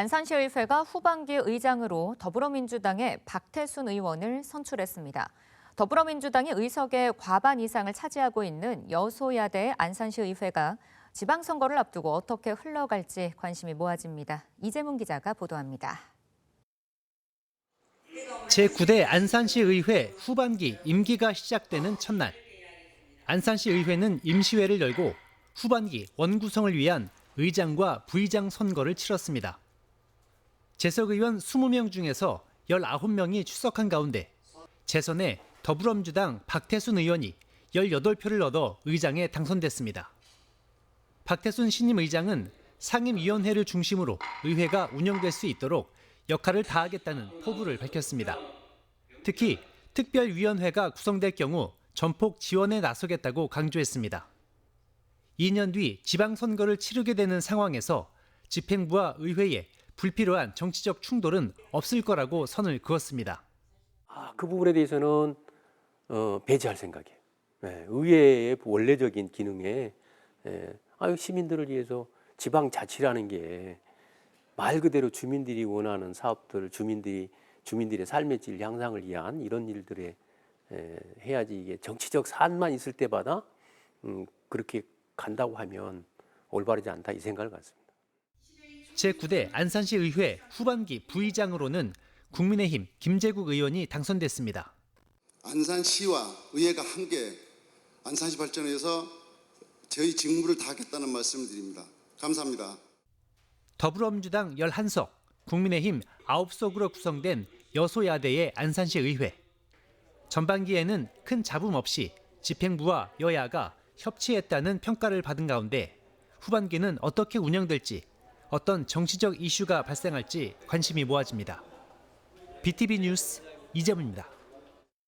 안산시의회가 후반기 의장으로 더불어민주당의 박태순 의원을 선출했습니다. 더불어민주당이 의석의 과반 이상을 차지하고 있는 여소야대 안산시의회가 지방선거를 앞두고 어떻게 흘러갈지 관심이 모아집니다. 이재문 기자가 보도합니다. 제9대 안산시 의회 후반기 임기가 시작되는 첫날 안산시 의회는 임시회를 열고 후반기 원구성을 위한 의장과 부의장 선거를 치렀습니다. 재석 의원 20명 중에서 19명이 출석한 가운데 재선에 더불어민주당 박태순 의원이 18표를 얻어 의장에 당선됐습니다. 박태순 신임 의장은 상임위원회를 중심으로 의회가 운영될 수 있도록 역할을 다하겠다는 포부를 밝혔습니다. 특히 특별위원회가 구성될 경우 전폭 지원에 나서겠다고 강조했습니다. 2년 뒤 지방선거를 치르게 되는 상황에서 집행부와 의회에 불필요한 정치적 충돌은 없을 거라고 선을 그었습니다. 아, 그 부분에 대해서는 어, 배제할 생각이에요. 예, 의회의 원래적인 기능에 예, 아유, 시민들을 위해서 지방 자치라는 게 말 그대로 주민들이 원하는 사업들, 주민들이 주민들의 삶의 질 향상을 위한 이런 일들에 에, 해야지 이게 정치적 산만 있을 때마다 음, 그렇게 간다고 하면 올바르지 않다 이 생각을 갖습니다. 제9대 안산시 의회 후반기 부의장으로는 국민의힘 김재국 의원이 당선됐습니다. 안산시와 의회가 함께 안산시 발전을 위해서 저희 직무를 다하겠다는 말씀을 드립니다. 감사합니다. 더불어민주당 11석, 국민의힘 9석으로 구성된 여소야대의 안산시 의회. 전반기에는 큰 잡음 없이 집행부와 여야가 협치했다는 평가를 받은 가운데 후반기는 어떻게 운영될지 어떤 정치적 이슈가 발생할지 관심이 모아집니다. BTV 뉴스 이재문입니다.